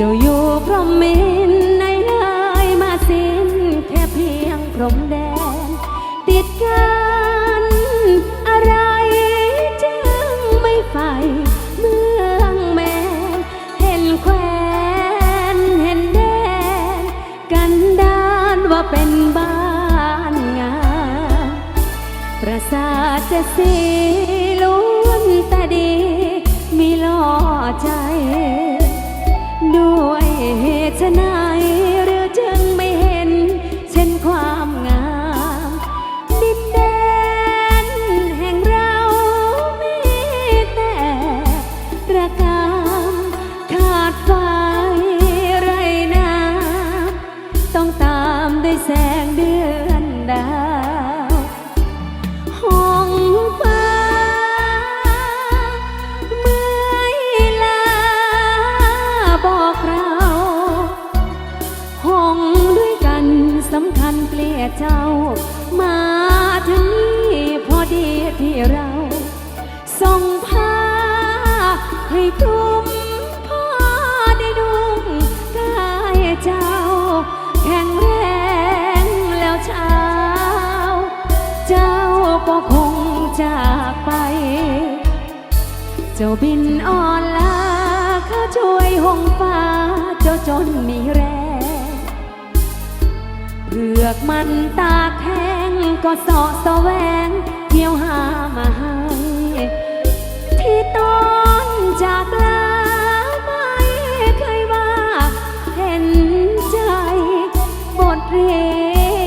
เจ้าอยู่พรหมเมนในเลยมาสิ้นแค่เพียงพรมแดน ติดกันอะไรจึงไม่ไฟเมืองแมนเห็นแควนเห็นแดน กันดานว่าเป็นบ้านงามประสาทจะสีล้วนแต่ดี มีล่อใจ ด้ สำคัญเกลียดเจ้า มาถึงนี่พอดีที่เราส่งผ้าให้คลุมพ่อได้ดุงกายเจ้า แข็งแรงแล้วเช้า เจ้าก็คงจากไป เจ้าบินอ่อนลาข้าช่วยหงฟ้าเจ้าจนมีแรง เผือกมันตากแห้งก็เสาะแสวงเที่ยวหามาให้ที่ต้นจากลาไม่เคยว่าเห็นใจ บทเรี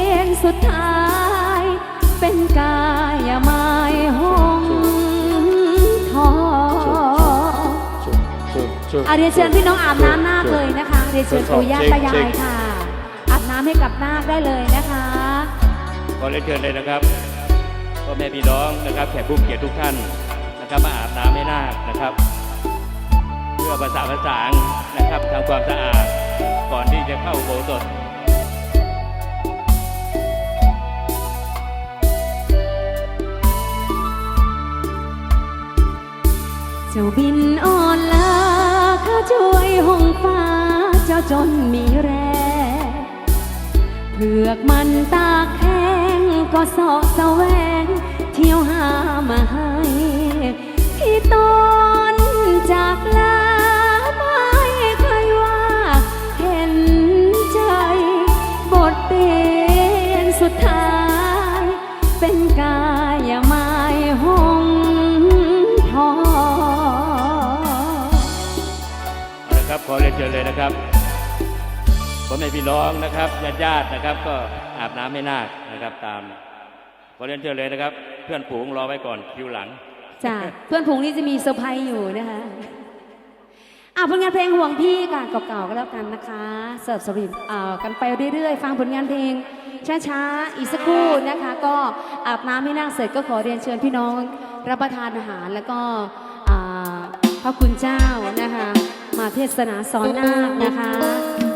ยนสุดท้าย เป็นกายไม้ห้องทองอาเรียนเชิญพี่น้องอาบน้ำนาคเลยนะคะเรียนเชิญปู่ย่าตายายค่ะอาบน้ำให้กับนาคได้เลยนะคะขอเรียนเชิญเลยนะครับพ่อแม่พี่น้องนะครับแขกผู้มีเกียรติทุกท่านนะครับมาอาบน้ำให้นาคนะครับ เพื่อภาษาภาษางนะครับทำความสะอาดก่อนที่จะเข้าอุโบสถเจ้าบินอ่อนลาข้าช่วยหงฟ้าเจ้าจนมีแรง เผือกมันตาแห้งก็สาะแสวง เที่ยวหามาให้ ที่ต้นจากลาไม่เคยว่า เห็นใจ บทเรียนสุดท้าย เป็นกายไม้หงทองเอาละครับขอเรียนเชิญเลยนะครับ พ่อแม่พี่น้องนะครับญาติญาตินะครับ ก็อาบน้ำให้นาคนะครับตามขอเรียนเชิญเลยนะครับ เพื่อนฝูงรอไว้ก่อนคิวหลังจ้ะเพื่อนผงนี่จะมีเซอร์ไพรส์อยู่นะคะอะผลงานเพลงห่วงพี่ค่ะเก่าๆก็แล้วกันนะคะเสิร์ฟสวิมอ่ากันไปเรื่อยๆ ฟังผลงานเพลงช้าๆอีกสักครู่นะคะ ก็อาบน้ำให้นั่งเสร็จก็ขอเรียนเชิญพี่น้องรับประทานอาหารแล้วก็อ่าพระคุณเจ้านะคะ มาเทศนาสอนนาคนะคะ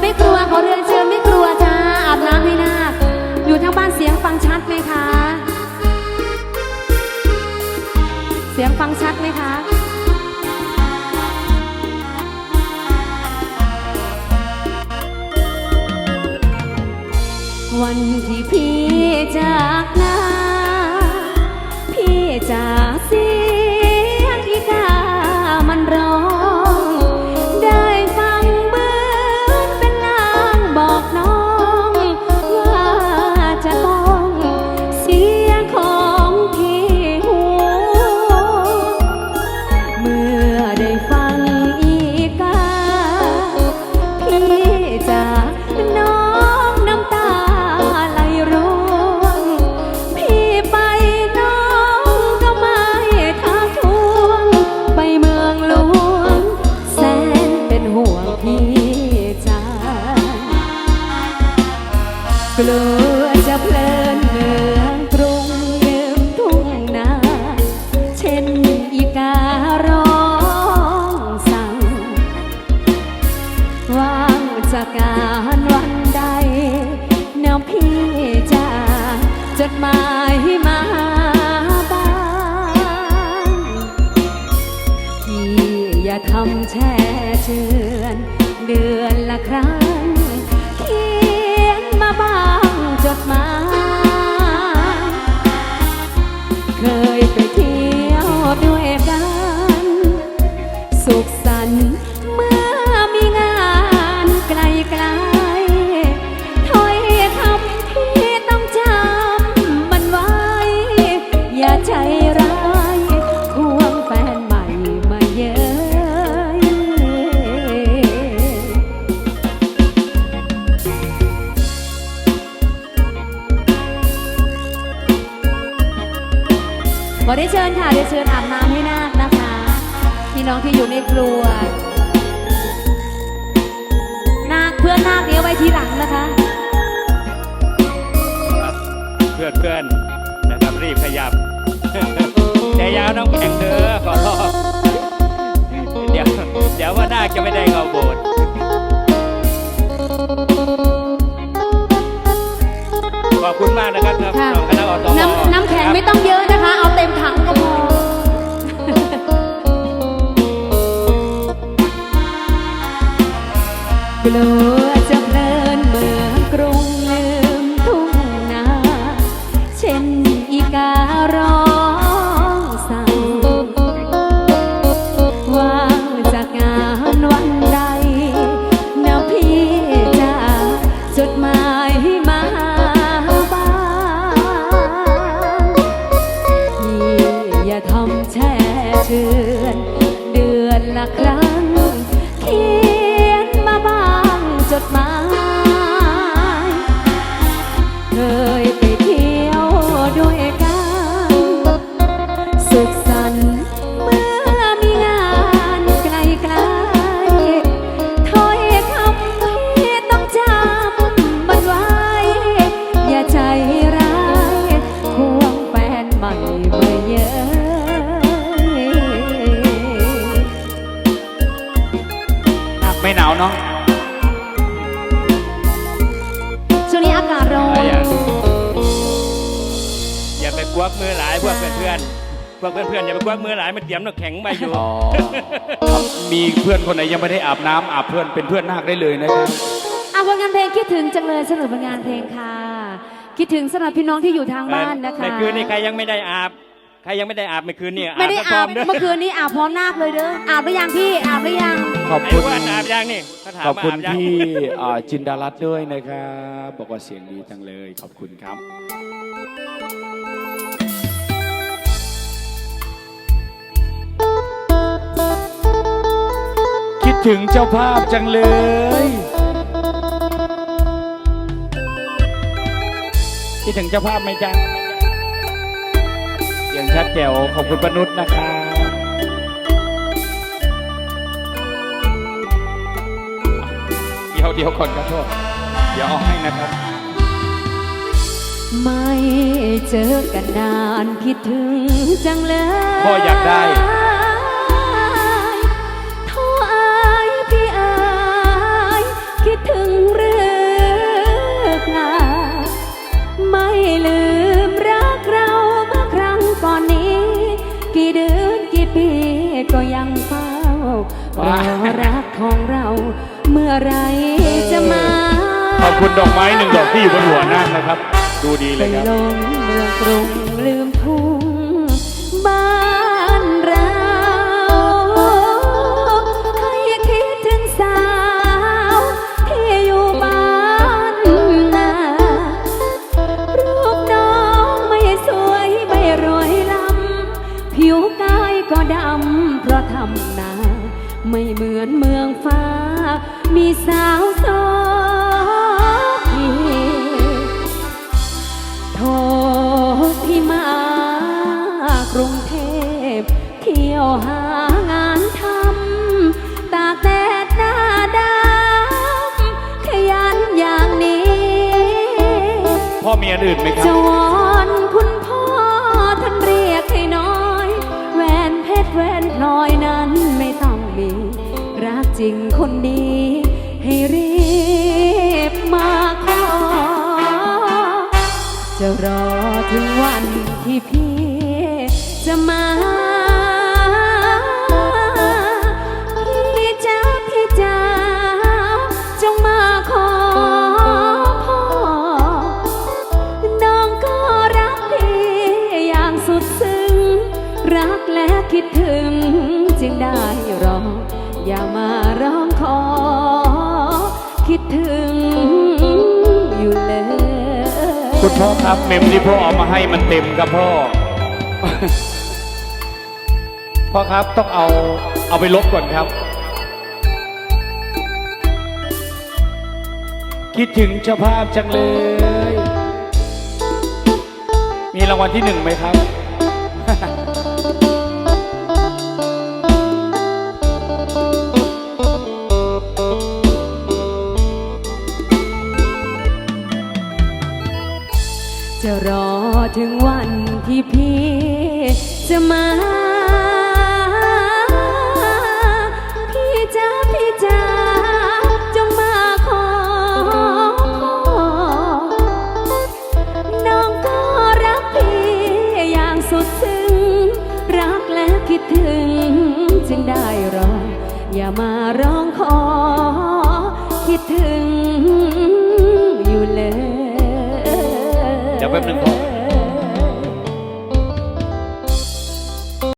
ไม่กลัวขอเรียนเชิญไม่กลัวจ้าอาบน้ำให้นาคอยู่ทางบ้านเสียงฟังชัดไหมคะ เสียงฟังชัดไหมคะวันที่พี่จากนา ดือนละครั้ง องที่อยู่ในครัวนาคเพื่อนนาคเนี้ยไว้ทีหลังนะคะ ครับเพื่อนเพื่อนๆนะครับรีบขยับแต่ยาวน้องแข็งเด้อขอรองเดี๋ยวเดี๋ยวว่านาคจะไม่ได้เข้าโบสถ์ อากาศร้ออย่านอย่าไปกวักมือหลายพวกเพื่อนเพื่อนๆพวกเพื่อนเพื่อนๆอย่าไปกวักมือหลายมันเตรียมน้ำแข็งมาอยู่ อ๋อครับมีเพื่อนคนไหนยังไม่ได้อาบน้ำอาบเพื่อนเป็นเพื่อนนาคได้เลยนะครับ อะผลงานเพลงคิดถึงจังเลยเสนอผลงานเพลงค่ะ คิดถึงสำหรับพี่น้องที่อยู่ทางบ้านนะคะเมื่อคืนนี้ใครยังไม่ได้อาบใค รยังไม่ได้อาบเมื่อคืนนี่ไม่ได้ซะพร้อาอบมเด้อเมื่อคืนนี้อาบพร้อมนาคเลยเด้ออาบหรือยังพี่อาบหรือยังขอบไอ้คุณอ้ว่าอาบยังนี่เขาถามขอบว่าคุณอาบยังพี่อ่าจินดารัตน์ด้วยนะครับบอกว่าเสียงดีจังเลยขอบคุณครับ คิดถึงเจ้าภาพจังเลยคิดถึงเจ้าภาพไหมจ๊ะเสียงชัดแจ๋วขอบคุณปนุษย์นะครับเดี๋ยวเดี๋ยวก่อนครับโทษเดี๋ยวเอาให้นะครับ ไม่เจอกันนานคิดถึงจังเลยพ่ออยากได้ ของเราเมื่อไรจะมาขอบคุณดอกไม้หนึ่งดอกที่อยู่บนหัวนาคนะครับ ดูดีเลไปยครับลงเมืองกรุงลืมทุ่งบ้านเราให้คิดถึงสาวที่อยู่บ้านนารูปน้องไม่สวยไม่รวยลำผิวกายก็ดำเพราะทำนา ไม่เหมือนเมืองฟ้า มีสาวสองพี่โทษที่มากรุงเทพ เที่ยวหางานทำ ตากแดดหน้าดำขยันอย่างนี้ พ่อมีอันอื่นไหมครัจบวอนคุณพ่อท่านเรียกให้น้อย แหวนเพชรแหวนพลอยนั้นไม่ต้อง จริงคนดีให้รีบมาขอจะรอ พ่อครับเมมที่พ่อเอามาให้มันเต็มครับพ่อ พ่อครับต้องเอาเอาไปลบก่อนครับ คิดถึงเจ้าภาพจังเลย มีรางวัลที่หนึ่งไหมครับ ถึงวันที่พี่จะมา